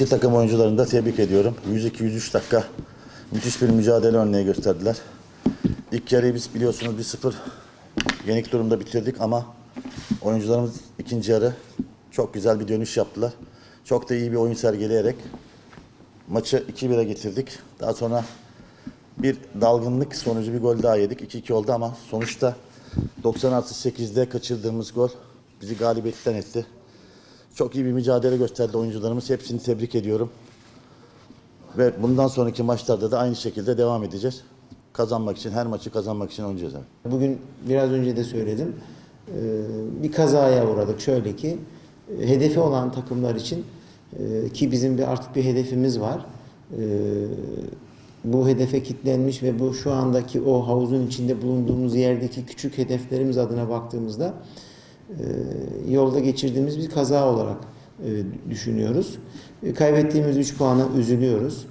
İki takım oyuncularını da tebrik ediyorum. 102-103 dakika müthiş bir mücadele örneği gösterdiler. İlk yarıyı biz biliyorsunuz 1-0 yenik durumda bitirdik ama oyuncularımız ikinci yarı çok güzel bir dönüş yaptılar. Çok da iyi bir oyun sergileyerek maçı 2-1'e getirdik. Daha sonra bir dalgınlık sonucu bir gol daha yedik. 2-2 oldu ama sonuçta 90 artı 8'de kaçırdığımız gol bizi galibiyetten etti. Çok iyi bir mücadele gösterdi oyuncularımız. Hepsini tebrik ediyorum. Ve bundan sonraki maçlarda da aynı şekilde devam edeceğiz. Kazanmak için, her maçı kazanmak için oynayacağız. abi. Bugün biraz önce de söyledim. Ee, Bir kazaya uğradık. Şöyle ki e, hedefi olan takımlar için e, ki bizim bir artık bir hedefimiz var. Ee, Bu hedefe kilitlenmiş ve bu şu andaki o havuzun içinde bulunduğumuz yerdeki küçük hedeflerimiz adına baktığımızda yolda geçirdiğimiz bir kaza olarak e, düşünüyoruz. E, Kaybettiğimiz 3 puana üzülüyoruz.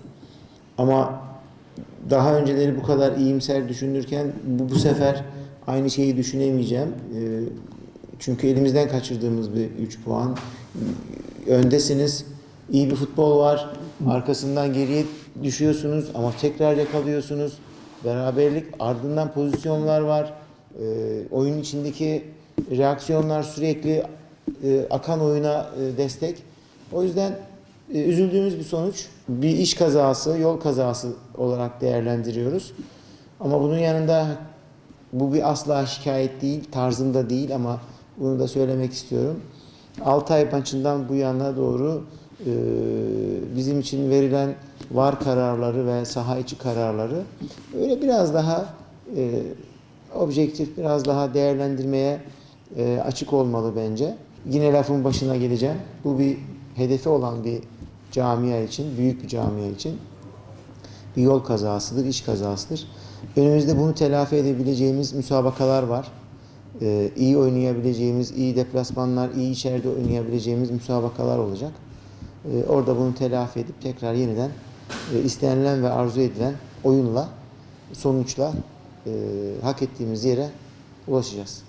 Ama daha önceleri bu kadar iyimser düşünürken bu, bu sefer aynı şeyi düşünemeyeceğim. Ee, çünkü elimizden kaçırdığımız bir 3 puan. Öndesiniz, iyi bir futbol var. Arkasından geriye düşüyorsunuz ama tekrar yakalıyorsunuz. Beraberlik, ardından pozisyonlar var. Ee, oyun içindeki reaksiyonlar sürekli e, akan oyuna e, destek. O yüzden e, üzüldüğümüz bir sonuç. Bir iş kazası, yol kazası olarak değerlendiriyoruz. Ama bunun yanında bu bir asla şikayet değil, tarzında değil ama bunu da söylemek istiyorum. Altay maçından bu yana doğru e, bizim için verilen var kararları ve saha içi kararları öyle biraz daha e, objektif, biraz daha değerlendirmeye e, açık olmalı bence. Yine lafın başına geleceğim. Bu bir hedefi olan bir camia için, büyük bir camia için bir yol kazasıdır, iş kazasıdır. Önümüzde bunu telafi edebileceğimiz müsabakalar var. Ee, iyi oynayabileceğimiz, iyi deplasmanlar, iyi içeride oynayabileceğimiz müsabakalar olacak. Ee, orada bunu telafi edip tekrar yeniden e, istenilen ve arzu edilen oyunla, sonuçla e, hak ettiğimiz yere ulaşacağız.